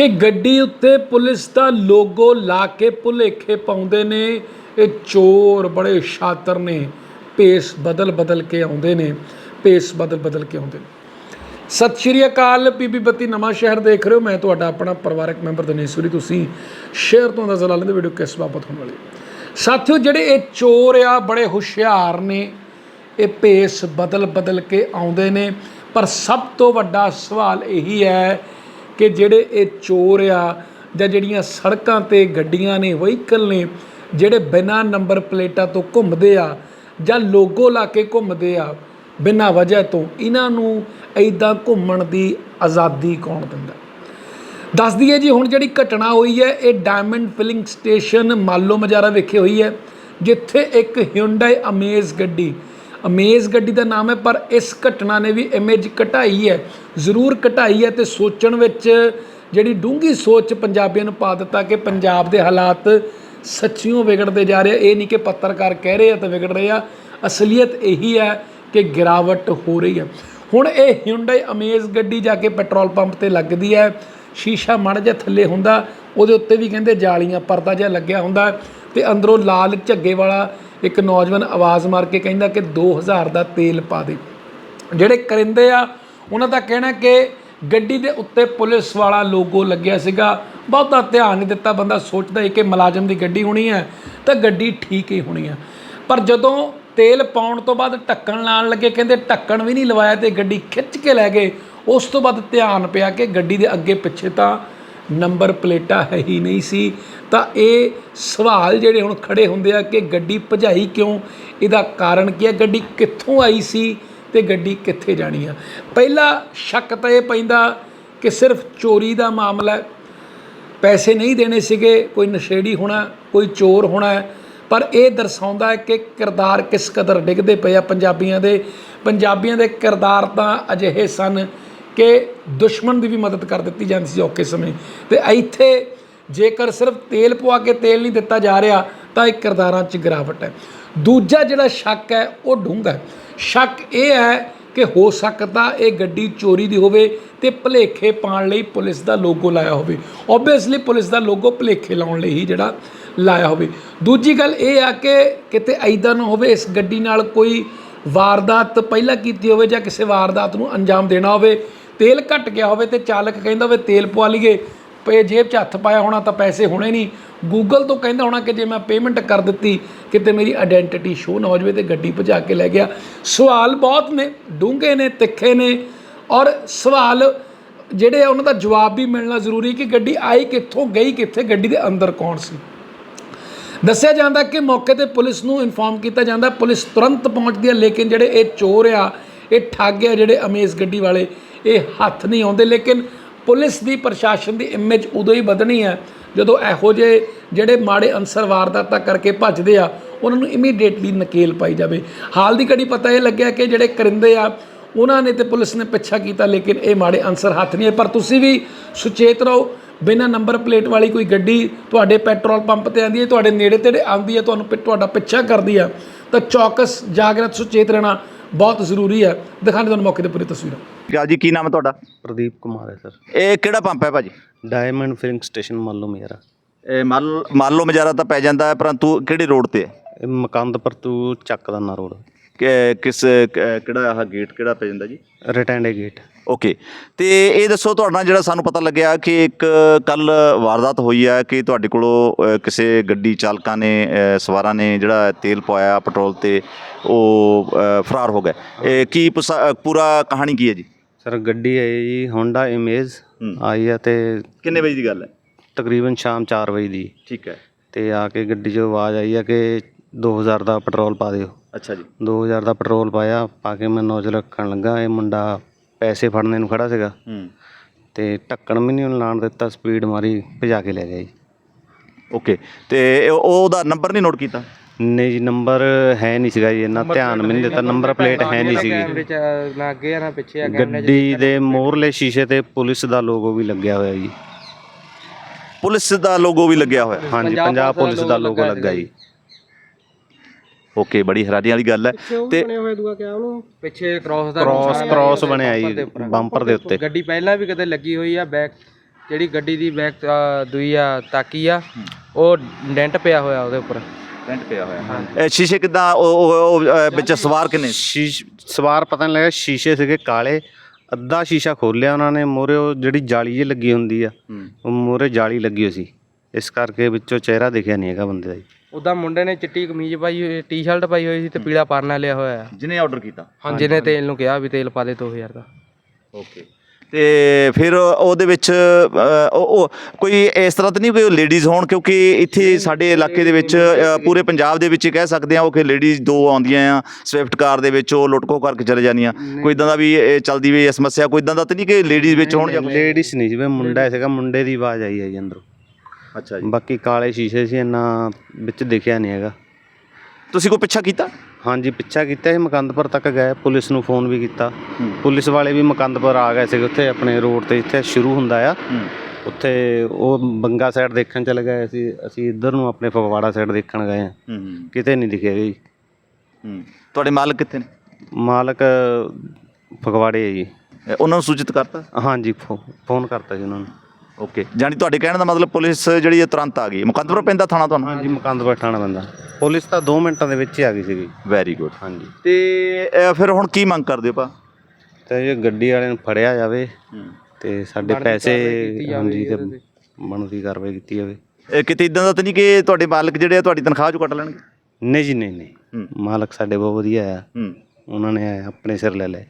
ਕਿ ਗੱਡੀ ਉੱਤੇ ਪੁਲਿਸ ਦਾ ਲੋਗੋ ਲਾ ਕੇ ਭੁਲੇਖੇ ਪਾਉਂਦੇ ਨੇ। ਇਹ ਚੋਰ ਬੜੇ ਸ਼ਾਤਰ ਨੇ। ਭੇਸ ਬਦਲ ਬਦਲ ਕੇ ਆਉਂਦੇ ਨੇ। ਭੇਸ ਬਦਲ ਬਦਲ ਕੇ ਆਉਂਦੇ ਨੇ। ਸਤਿ ਸ਼੍ਰੀ ਅਕਾਲ, ਬੀਬੀ ਬੱਤੀ ਨਵਾਂ ਸ਼ਹਿਰ ਦੇਖ ਰਹੇ ਹੋ। ਮੈਂ ਤੁਹਾਡਾ ਆਪਣਾ ਪਰਿਵਾਰਕ ਮੈਂਬਰ ਦਨੇਸ਼ਵਰੀ ਤੁਸੀਂ ਸ਼ੇਅਰ ਤੋਂ ਅੰਦਾਜ਼ਾ ਲਾ ਲੈਂਦੇ ਵੀਡੀਓ ਕਿਸ ਬਾਬਤ ਹੋਣ ਵਾਲੀ ਹੈ। ਸਾਥੀਓ, ਜਿਹੜੇ ਇਹ ਚੋਰ ਆ, ਬੜੇ ਹੁਸ਼ਿਆਰ ਨੇ। ਇਹ ਭੇਸ ਬਦਲ ਬਦਲ ਕੇ ਆਉਂਦੇ ਨੇ। ਪਰ ਸਭ ਤੋਂ ਵੱਡਾ ਸਵਾਲ ਇਹੀ ਹੈ ਕਿ ਜਿਹੜੇ ਇਹ ਚੋਰ ਆ ਜਾਂ ਜਿਹੜੀਆਂ ਸੜਕਾਂ ਤੇ ਗੱਡੀਆਂ ਨੇ, ਵਹੀਕਲ ਨੇ, ਜਿਹੜੇ ਬਿਨਾਂ ਨੰਬਰ ਪਲੇਟਾਂ ਤੋਂ ਘੁੰਮਦੇ ਆ ਜਾਂ ਲੋਗੋ ਲਾ ਕੇ ਘੁੰਮਦੇ ਆ, ਬਿਨਾਂ ਵਜ੍ਹਾ ਤੋਂ ਇਹਨਾਂ ਨੂੰ ਐਦਾਂ ਘੁੰਮਣ ਦੀ ਆਜ਼ਾਦੀ ਕੌਣ ਦਿੰਦਾ? ਦੱਸ ਦਈਏ ਜੀ, ਹੁਣ ਜਿਹੜੀ ਘਟਨਾ ਹੋਈ ਹੈ, ਇਹ diamond filling station Malo Majara ਵਿਖੇ ਹੋਈ ਹੈ, ਜਿੱਥੇ ਇੱਕ ਹਿਊਂਡਾਈ ਅਮੇਜ਼ ਗੱਡੀ ਅਮੇਜ਼ ਗੱਡੀ ਦਾ ਨਾਮ ਹੈ, ਪਰ ਇਸ ਘਟਨਾ ਨੇ ਵੀ ਇਮੇਜ ਘਟਾਈ ਹੈ, ਜ਼ਰੂਰ ਘਟਾਈ ਹੈ ਤੇ ਸੋਚਣ ਵਿੱਚ ਜਿਹੜੀ ਡੂੰਗੀ ਸੋਚ ਪੰਜਾਬੀਆਂ ਨੂੰ ਪਾ ਦਿੱਤਾ ਕਿ ਪੰਜਾਬ ਦੇ ਹਾਲਾਤ ਸੱਚੀਓ ਵਿਗੜਦੇ ਜਾ ਰਹੇ ਇਹ ਨਹੀਂ ਕਿ ਪੱਤਰਕਾਰ ਕਹਿ ਰਹੇ ਆ ਤਾਂ ਵਿਗੜ ਰਹੇ ਆ। ਅਸਲੀਅਤ ਇਹੀ ਹੈ ਕਿ ਗਿਰਾਵਟ ਹੋ ਰਹੀ ਹੈ। ਹੁਣ ਇਹ ਹਿਊਂਡਾਈ ਅਮੇਜ਼ ਗੱਡੀ ਜਾ ਕੇ ਪੈਟਰੋਲ ਪੰਪ ਤੇ ਲੱਗਦੀ ਹੈ। ਸ਼ੀਸ਼ਾ ਮੜ ਜਿਹਾ ਥੱਲੇ ਹੁੰਦਾ, ਉਹਦੇ ਉੱਤੇ ਵੀ ਕਹਿੰਦੇ ਜਾਲੀਆਂ ਪਰਦਾ ਜਿਹਾ ਲੱਗਿਆ ਹੁੰਦਾ ਤੇ ਅੰਦਰੋਂ ਲਾਲ ਝੱਗੇ ਵਾਲਾ ਇੱਕ ਨੌਜਵਾਨ ਆਵਾਜ਼ ਮਾਰ ਕੇ ਕਹਿੰਦਾ ਕਿ 2000 ਦਾ ਤੇਲ ਪਾ ਦੇ। ਜਿਹੜੇ ਕਰਿੰਦੇ ਆ, ਉਹਨਾਂ ਦਾ ਕਹਿਣਾ ਕਿ ਗੱਡੀ ਦੇ ਉੱਤੇ ਪੁਲਿਸ ਵਾਲਾ ਲੋਗੋ ਲੱਗਿਆ ਸੀਗਾ। ਬਹੁਤਾ ਧਿਆਨ ਨਹੀਂ ਦਿੱਤਾ, ਬੰਦਾ ਸੋਚਦਾ ਹੈ ਕਿ ਮੁਲਾਜ਼ਮ ਦੀ ਗੱਡੀ ਹੋਣੀ ਹੈ, ਤਾਂ ਗੱਡੀ ਠੀਕ ਹੀ ਹੋਣੀ ਹੈ। ਪਰ ਜਦੋਂ ਤੇਲ ਪਾਉਣ ਤੋਂ ਬਾਅਦ ਢੱਕਣ ਲਾਣ ਲੱਗੇ, ਕਹਿੰਦੇ ਢੱਕਣ ਵੀ ਨਹੀਂ ਲਵਾਇਆ ਤੇ ਗੱਡੀ ਖਿੱਚ ਕੇ ਲੈ ਗਏ। ਉਸ ਤੋਂ ਬਾਅਦ ਧਿਆਨ ਪਿਆ ਕਿ ਗੱਡੀ ਦੇ ਅੱਗੇ ਪਿੱਛੇ ਤਾਂ ਨੰਬਰ ਪਲੇਟਾਂ ਹੈ ਹੀ ਨਹੀਂ ਸੀ। ਤਾਂ ਇਹ ਸਵਾਲ ਜਿਹੜੇ ਹੁਣ ਖੜੇ ਹੁੰਦੇ ਆ ਕਿ ਗੱਡੀ ਭਜਾਈ ਕਿਉਂ? ਇਹਦਾ ਕਾਰਨ ਕੀ ਹੈ ਗੱਡੀ ਕਿੱਥੋਂ ਆਈ ਸੀ ਤੇ ਗੱਡੀ ਕਿੱਥੇ ਜਾਣੀ ਆ? ਪਹਿਲਾ ਸ਼ੱਕ ਤਾਂ ਇਹ ਪੈਂਦਾ ਕਿ ਸਿਰਫ ਚੋਰੀ ਦਾ ਮਾਮਲਾ ਹੈ। ਪੈਸੇ ਨਹੀਂ ਦੇਣੇ ਸੀਗੇ, ਕੋਈ ਨਸ਼ੇੜੀ ਹੋਣਾ, ਕੋਈ ਚੋਰ ਹੋਣਾ ਪਰ ਇਹ ਦਰਸਾਉਂਦਾ ਹੈ ਕਿ ਕਿਰਦਾਰ ਕਿਸ ਕਦਰ ਡਿੱਗਦੇ ਪਏ ਆ ਪੰਜਾਬੀਆਂ ਦੇ। ਪੰਜਾਬੀਆਂ ਦੇ ਕਿਰਦਾਰ ਤਾਂ ਅਜਿਹੇ ਸਨ ਕਿ ਦੁਸ਼ਮਣ ਦੀ ਵੀ ਮਦਦ ਕਰ ਦਿੱਤੀ ਜਾਂਦੀ ਸੀ ਔਕੇ ਸਮੇਂ। ਤੇ ਇੱਥੇ ਜੇਕਰ ਸਿਰਫ ਤੇਲ ਪਵਾ ਕੇ ਤੇਲ ਨਹੀਂ ਦਿੱਤਾ ਜਾ ਰਿਹਾ, ਤਾਂ ਇਹ ਕਿਰਦਾਰਾਂ 'ਚ ਗਿਰਾਵਟ ਹੈ। ਦੂਜਾ ਜਿਹੜਾ ਸ਼ੱਕ ਹੈ, ਉਹ ਡੂੰਘਾ ਸ਼ੱਕ ਇਹ ਹੈ ਕਿ ਹੋ ਸਕਦਾ ਇਹ ਗੱਡੀ ਚੋਰੀ ਦੀ ਹੋਵੇ ਤੇ ਭਲੇਖੇ ਪਾਉਣ ਲਈ ਪੁਲਿਸ ਦਾ ਲੋਗੋ ਲਾਇਆ ਹੋਵੇ। ਓਬਵੀਅਸਲੀ ਪੁਲਿਸ ਦਾ ਲੋਗੋ ਭਲੇਖੇ ਲਾਉਣ ਲਈ ਹੀ ਜਿਹੜਾ ਲਾਇਆ ਹੋਵੇ। ਦੂਜੀ ਗੱਲ ਇਹ ਆ ਕਿ ਕਿਤੇ ਐਦਾਂ ਨਾ ਹੋਵੇ, ਇਸ ਗੱਡੀ ਨਾਲ ਕੋਈ ਵਾਰਦਾਤ ਪਹਿਲਾਂ ਕੀਤੀ ਹੋਵੇ ਜਾਂ ਕਿਸੇ ਵਾਰਦਾਤ ਨੂੰ ਅੰਜਾਮ ਦੇਣਾ ਹੋਵੇ ਤੇਲ ਘਟ ਗਿਆ ਹੋਵੇ ਤੇ ਚਾਲਕ ਕਹਿੰਦਾ ਹੋਵੇ ਤੇਲ ਪਵਾ ਲਈਏ, ਪਏ ਜੇਬ 'ਚ ਹੱਥ ਪਾਇਆ ਹੋਣਾ ਤਾਂ ਪੈਸੇ ਹੋਣੇ ਨਹੀਂ। ਗੂਗਲ ਤੋਂ ਕਹਿੰਦਾ ਹੋਣਾ ਕਿ ਜੇ ਮੈਂ ਪੇਮੈਂਟ ਕਰ ਦਿੱਤੀ, ਕਿਤੇ ਮੇਰੀ ਆਇਡੈਂਟੀਟੀ ਸ਼ੋ ਨਾ ਹੋ ਜਾਵੇ ਤੇ ਗੱਡੀ ਭਜਾ ਕੇ ਲੈ ਗਿਆ। ਸਵਾਲ ਬਹੁਤ ਨੇ, ਡੂੰਘੇ ਨੇ, ਤਿੱਖੇ ਨੇ। ਔਰ ਸਵਾਲ ਜਿਹੜੇ ਆ, ਉਹਨਾਂ ਦਾ ਜਵਾਬ ਵੀ ਮਿਲਣਾ ਜ਼ਰੂਰੀ ਕਿ ਗੱਡੀ ਆਈ ਕਿੱਥੋਂ, ਗਈ ਕਿੱਥੇ, ਗੱਡੀ ਦੇ ਅੰਦਰ ਕੌਣ ਸੀ? ਦੱਸਿਆ ਜਾਂਦਾ ਕਿ ਮੌਕੇ ਤੇ ਪੁਲਿਸ ਨੂੰ ਇਨਫੋਰਮ ਕੀਤਾ ਜਾਂਦਾ, ਪੁਲਿਸ ਤੁਰੰਤ ਪਹੁੰਚਦੀ ਹੈ, ਲੇਕਿਨ ਜਿਹੜੇ ਇਹ ਚੋਰ ਆ, ਇਹ ਠੱਗ ਆ ਜਿਹੜੇ ਅਮੇਜ਼ ਗੱਡੀ ਵਾਲੇ ਇਹ ਹੱਥ ਨਹੀਂ ਆਉਂਦੇ, ਲੇਕਿਨ ਪੁਲਿਸ ਦੀ, ਪ੍ਰਸ਼ਾਸਨ ਦੀ ਇਮੇਜ ਉਦੋਂ ਹੀ ਵਧਣੀ ਹੈ, ਜਦੋਂ ਇਹੋ ਜਿਹੇ ਜਿਹੜੇ ਮਾੜੇ ਅਨਸਰ ਵਾਰਦਾਤਾਂ ਕਰਕੇ ਭੱਜਦੇ ਆ, ਉਹਨਾਂ ਨੂੰ ਇਮੀਡੀਏਟਲੀ ਨਕੇਲ ਪਾਈ ਜਾਵੇ। ਹਾਲ ਦੀ ਘੜੀ ਪਤਾ ਇਹ ਲੱਗਿਆ ਕਿ ਜਿਹੜੇ ਕਰਿੰਦੇ ਆ, ਉਹਨਾਂ ਨੇ ਤੇ ਪੁਲਿਸ ਨੇ ਪਿੱਛਾ ਕੀਤਾ, ਲੇਕਿਨ ਇਹ ਮਾੜੇ ਅਨਸਰ ਹੱਥ ਨਹੀਂ ਆਏ। ਪਰ ਤੁਸੀਂ ਵੀ ਸੁਚੇਤ ਰਹੋ, ਬਿਨਾਂ ਨੰਬਰ ਪਲੇਟ ਵਾਲੀ ਕੋਈ ਗੱਡੀ ਤੁਹਾਡੇ ਪੈਟਰੋਲ ਪੰਪ ਤੇ ਆਂਦੀ ਹੈ, ਤੁਹਾਡੇ ਨੇੜੇ ਤੇੜੇ ਆਂਦੀ ਹੈ, ਤੁਹਾਨੂੰ ਪਿ- ਤੁਹਾਡਾ ਪਿੱਛਾ ਕਰਦੀ ਆ, ਤਾਂ ਚੌਕਸ ਜਾਗਰਤ ਸੁਚੇਤ ਰਹਿਣਾ ਬਹੁਤ ਜ਼ਰੂਰੀ ਹੈ। ਦਿਖਾਣੇ ਤੁਹਾਨੂੰ ਮੌਕੇ ਤੇ ਪੂਰੀ ਤਸਵੀਰਾਂ। ਕਿਆ ਜੀ ਕੀ ਨਾਮ ਹੈ ਤੁਹਾਡਾ? ਪ੍ਰਦੀਪ ਕੁਮਾਰ ਹੈ ਸਰ। ਇਹ ਕਿਹੜਾ ਪੰਪ ਹੈ ਭਾਜੀ? ਡਾਇਮੰਡ ਫਿਲਿੰਗ ਸਟੇਸ਼ਨ ਮੰਨ ਲਓ ਮੇਰਾ ਇਹ ਮੰਨ ਮੰਨ ਲਓ ਮਜਾਰਾ ਤਾਂ ਪੈ ਜਾਂਦਾ ਹੈ ਪਰੰਤੂ ਕਿਹੜੇ ਰੋਡ ਤੇ ਹੈ? ਇਹ ਮਕੰਦਪੁਰ ਤੋਂ ਚੱਕਦਾਨਾ ਰੋਡ। ਕਿ- ਕਿਸ ਕ- ਕਿਹੜਾ ਆਹ ਗੇਟ ਕਿਹੜਾ ਪੈ ਜਾਂਦਾ ਜੀ? ਰਿਟੈਂਡੇ ਗੇਟ ਓਕੇ ਤੇ ਇਹ ਦੱਸੋ ਤੁਹਾਡਾ ਜਿਹੜਾ ਸਾਨੂੰ ਪਤਾ ਲੱਗਿਆ ਕਿ ਇੱਕ ਕੱਲ ਵਾਰਦਾਤ ਹੋਈ ਹੈ ਕਿ ਤੁਹਾਡੇ ਕੋਲੋਂ ਅ, ਕਿਸੇ ਗੱਡੀ ਚਾਲਕਾਂ ਨੇ ਅ, ਸਵਾਰਾਂ ਨੇ ਜਿਹੜਾ ਤੇਲ ਪਵਾਇਆ ਪੈਟਰੋਲ ਤੇ ਉਹ ਅ, ਫਰਾਰ ਹੋ ਗਏ। ਇਹ ਕੀ ਪੁਸਾ- ਅ, ਪੂਰਾ ਕਹਾਣੀ ਕੀ ਹੈ ਜੀ? ਸਰ ਗੱਡੀ ਹੈ ਜੀ ਹੋਂਡਾ ਇਮੇਜ ਹੂੰ। ਆਈ ਹੈ ਤੇ ਕਿੰਨੇ ਵਜੇ ਦੀ ਗੱਲ ਹੈ? ਤਕਰੀਬਨ ਸ਼ਾਮ 4 ਵਜੇ ਦੀ। ਠੀਕ ਹੈ। ਤੇ ਆ ਕੇ ਗੱਡੀ 'ਚੋਂ ਆਵਾਜ਼ ਆਈ ਹੈ ਕਿ 2000 ਦਾ ਪੈਟਰੋਲ ਪਾ ਦਿਓ। ਅੱਛਾ ਜੀ। 2000 ਦਾ ਪੈਟਰੋਲ ਪਾਇਆ ਪਾ ਕੇ ਮੈਂ ਨੋਜ਼ਲ ਰੱਖਣ ਲੱਗਾ ਇਹ ਮੁੰਡਾ ਪੈਸੇ ਫੜਨੇ ਨੂੰ ਖੜਾ ਸੀਗਾ। ਹੂੰ। ਤੇ ਢੱਕਣ ਵੀ ਨਹੀਂ ਉਹਨੂੰ ਲਾਣ ਦਿੱਤਾ ਸਪੀਡ ਮਾਰੀ ਭਜਾ ਕੇ ਲੈ ਗਿਆ ਜੀ। ਓਕੇ ਤੇ ਇਹ- ਉਹਦਾ ਨੰਬਰ ਨਹੀਂ ਨੋਟ ਕੀਤਾ? ਨਹੀਂ ਜੀ ਨੰਬਰ ਹੈ ਨਹੀਂ ਸੀਗਾ ਜੀ ਇੰਨਾ ਧਿਆਨ ਵੀ ਨਹੀਂ ਦਿੱਤਾ। ਨੰਬਰ ਪਲੇਟ ਹੈ ਨਹੀਂ ਸੀਗੀ। ਨਾ ਅੱਗੇ ਆ ਨਾ ਪਿੱਛੇ ਆ ਗੱਡੀ ਦੇ ਮੋਹਰਲੇ ਸ਼ੀਸ਼ੇ ਤੇ ਪੁਲਿਸ ਦਾ ਲੋਗੋ ਵੀ ਲੱਗਿਆ ਹੋਇਆ ਜੀ। ਪੁਲਿਸ ਦਾ ਲੋਗੋ ਵੀ ਲੱਗਿਆ ਹੋਇਆ। ਹਾਂਜੀ ਪੰਜਾਬ ਪੁਲਿਸ ਦਾ ਲੋਗੋ ਲੱਗਾ ਜੀ। ਓਕੇ ਬੜੀ ਹੈਰਾਨੀ ਵਾਲੀ ਗੱਲ ਹੈ। ਤੇ ਹੋਇਆ ਦੂਆ ਕਿਆ ਉਹਨੂੰ? ਪਿੱਛੇ ਕ੍ਰਾਸ ਦਾ ਕ੍ਰਾਸ ਕ੍ਰਾਸ ਬਣਿਆ ਜੀ ਬੰਪਰ ਦੇ ਉੱਤੇ। ਗੱਡੀ ਪਹਿਲਾਂ ਵੀ ਕਦੇ ਲੱਗੀ ਹੋਈ ਆ ਬੈਕ ਜਿਹੜੀ ਗੱਡੀ ਦੀ ਬੈਕ ਦੂਈ ਆ ਤਾਕੀ ਆ ਉਹ ਡੈਂਟ ਪਿਆ ਹੋਇਆ ਉਹਦੇ ਉੱਪਰ। ਟੈਂਟ ਪਿਆ ਹੋਇਆ ਇਹ ਸ਼ੀਸ਼ੇ ਕਿਦਾਂ ਉਹ ਵਿੱਚ ਸਵਾਰ ਕਿੰਨੇ? ਸ਼ੀਸ਼ ਸਵਾਰ ਪਤਾ ਨਹੀਂ ਲੱਗਾ ਸ਼ੀਸ਼ੇ ਸੀਗੇ ਕਾਲੇ ਅੱਧਾ ਸ਼ੀਸ਼ਾ ਖੋਲਿਆ ਉਹਨਾਂ ਨੇ ਮੋਰੇ ਉਹ ਜਿਹੜੀ ਜਾਲੀ ਜਿਹੀ ਲੱਗੀ ਹੁੰਦੀ ਆ ਉਹ ਮੋਰੇ ਜਾਲੀ ਲੱਗੀ ਹੋਈ ਸੀ। ਇਸ ਕਰਕੇ ਵਿੱਚੋਂ ਚਿਹਰਾ ਦਿਖਿਆ ਨਹੀਂ ਹੈਗਾ ਬੰਦੇ ਦਾ ਜੀ। ਉਦਾਂ ਮੁੰਡੇ ਨੇ ਚਿੱਟੀ ਕਮੀਜ਼ ਪਾਈ ਹੋਈ ਟੀ-ਸ਼ਰਟ ਪਾਈ ਹੋਈ ਸੀ ਤੇ ਪੀਲਾ ਪਰਨਾ ਲਿਆ ਹੋਇਆ ਜਿਹਨੇ ਆਰਡਰ ਕੀਤਾ? ਹਾਂ ਜਿਹਨੇ ਤੇਲ ਨੂੰ ਕਿਹਾ ਵੀ ਤੇਲ ਪਾ ਦੇ 2000 ਦਾ। ਓਕੇ। ਤੇ ਫਿਰ ਉਹਦੇ ਵਿੱਚ ਅ, ਉਹ ਉਹ ਕੋਈ ਇਸ ਤਰ੍ਹਾਂ ਤਾਂ ਨਹੀਂ ਕੋਈ ਲੇਡੀਜ਼ ਹੋਣ? ਕਿਉਂਕਿ ਇੱਥੇ ਸਾਡੇ ਇਲਾਕੇ ਦੇ ਵਿੱਚ ਅ, ਪੂਰੇ ਪੰਜਾਬ ਦੇ ਵਿੱਚ ਹੀ ਕਹਿ ਸਕਦੇ ਆ ਉਹ ਕਿ ਲੇਡੀਜ਼ ਦੋ ਆਉਂਦੀਆਂ ਆ ਸਵਿਫਟ ਕਾਰ ਦੇ ਵਿੱਚ ਉਹ ਲੁੱਟਕੋ ਕਰਕੇ ਚਲੇ ਜਾਂਦੀਆਂ। ਕੋਈ ਇਦਾਂ ਦਾ ਵੀ ਇਹ ਚੱਲਦੀ ਵੀ ਇਹ ਸਮੱਸਿਆ ਕੋਈ ਇਦਾਂ ਦਾ ਤਾਂ ਨਹੀਂ ਕਿ ਲੇਡੀਜ਼ ਵਿੱਚ ਹੋਣ ਜਾਂ ਲੇਡੀਜ਼ ਨਹੀਂ ਸੀ ਵੀ ਮੁੰਡਾ ਸੀਗਾ ਮੁੰਡੇ ਦੀ ਆਵਾਜ਼ ਆਈ ਹੈ ਜੀ ਅੰਦਰੋਂ। ਅੱਛਾ ਬਾਕੀ ਕਾਲੇ ਸ਼ੀਸ਼ੇ ਸੀ ਇੰਨਾ ਵਿੱਚ ਦਿਖਿਆ ਨਹੀਂ ਹੈਗਾ। ਤੁਸੀਂ ਕੋਈ ਪਿੱਛਾ ਕੀਤਾ? ਹਾਂਜੀ ਪਿੱਛਾ ਕੀਤਾ ਸੀ ਮਕੰਦਪੁਰ ਤੱਕ ਗਏ ਪੁਲਿਸ ਨੂੰ ਫੋਨ ਵੀ ਕੀਤਾ। ਪੁਲਿਸ ਵਾਲੇ ਵੀ ਮਕੰਦਪੁਰ ਆ ਗਏ ਸੀ ਉੱਥੇ ਆਪਣੇ ਰੋਡ ਤੇ ਜਿੱਥੇ ਸ਼ੁਰੂ ਹੁੰਦਾ ਆ। ਉੱਥੇ ਉਹ ਬੰਗਾ ਸਾਈਡ ਦੇਖਣ ਚਲੇ ਗਏ ਸੀ ਅਸੀਂ ਇੱਧਰ ਨੂੰ ਆਪਣੇ ਫਗਵਾੜਾ ਸਾਈਡ ਦੇਖਣ ਗਏ ਆ। ਹੂੰ ਕਿਤੇ ਨਹੀਂ ਦਿਖਿਆ ਜੀ। ਤੁਹਾਡੇ ਮਾਲਕ ਕਿੱਥੇ ਨੇ? ਮਾਲਕ ਫਗਵਾੜੇ ਹੈ ਜੀ। ਉਹਨਾਂ ਨੂੰ ਸੂਚਿਤ ਕਰਤਾ? ਹਾਂਜੀ ਫੋਨ ਕਰਤਾ ਜੀ ਉਹਨਾਂ ਨੂੰ। ਓਕੇ ਜਾਨੀ ਤੁਹਾਡੇ ਕਹਿਣ ਦਾ ਮਤਲਬ ਪੁਲਿਸ ਜਿਹੜੀ ਹੈ ਤੁਰੰਤ ਆ ਗਈ। ਮੁਕੱਦਮਾ ਪੈਂਦਾ ਥਾਣਾ ਤੁਹਾਨੂੰ? ਹਾਂਜੀ ਮਕੰਦਪੁਰ ਠਾਣਾ ਬੰਦਾ ਪੁਲਿਸ ਤਾਂ 2 ਮਿੰਟਾਂ ਦੇ ਵਿੱਚ ਹੀ ਆ ਗਈ ਸੀਗੀ। ਵੈਰੀ ਗੁੱਡ ਹਾਂਜੀ। ਤੇ ਫਿਰ ਹੁਣ ਕੀ ਮੰਗ ਕਰਦੇ ਹੋ ਭਾ ਤੇ ਇਹ ਗੱਡੀ ਵਾਲੇ ਨੂੰ ਫੜਿਆ ਜਾਵੇ ਤੇ ਸਾਡੇ ਪੈਸੇ ਹਾਂਜੀ ਤੇ। ਬਣਦੀ ਕਾਰਵਾਈ ਕੀਤੀ ਜਾਵੇ। ਇਹ ਕਿਤੇ ਇਦਾਂ ਦਾ ਤਾਂ ਨਹੀਂ ਕਿ ਤੁਹਾਡੇ ਮਾਲਕ ਜਿਹੜੇ ਆ ਤੁਹਾਡੀ ਤਨਖਾਹ ਚੋਂ ਕੱਟ ਲੈਣਗੇ? ਨਹੀਂ ਜੀ ਨਹੀਂ ਨਹੀਂ। ਹੂੰ। ਮਾਲਕ ਸਾਡੇ ਬਹੁਤ ਵਧੀਆ ਆ। ਹੂੰ। ਉਹਨਾਂ ਨੇ ਆਪਣੇ ਸਿਰ ਲੈ ਲਏ।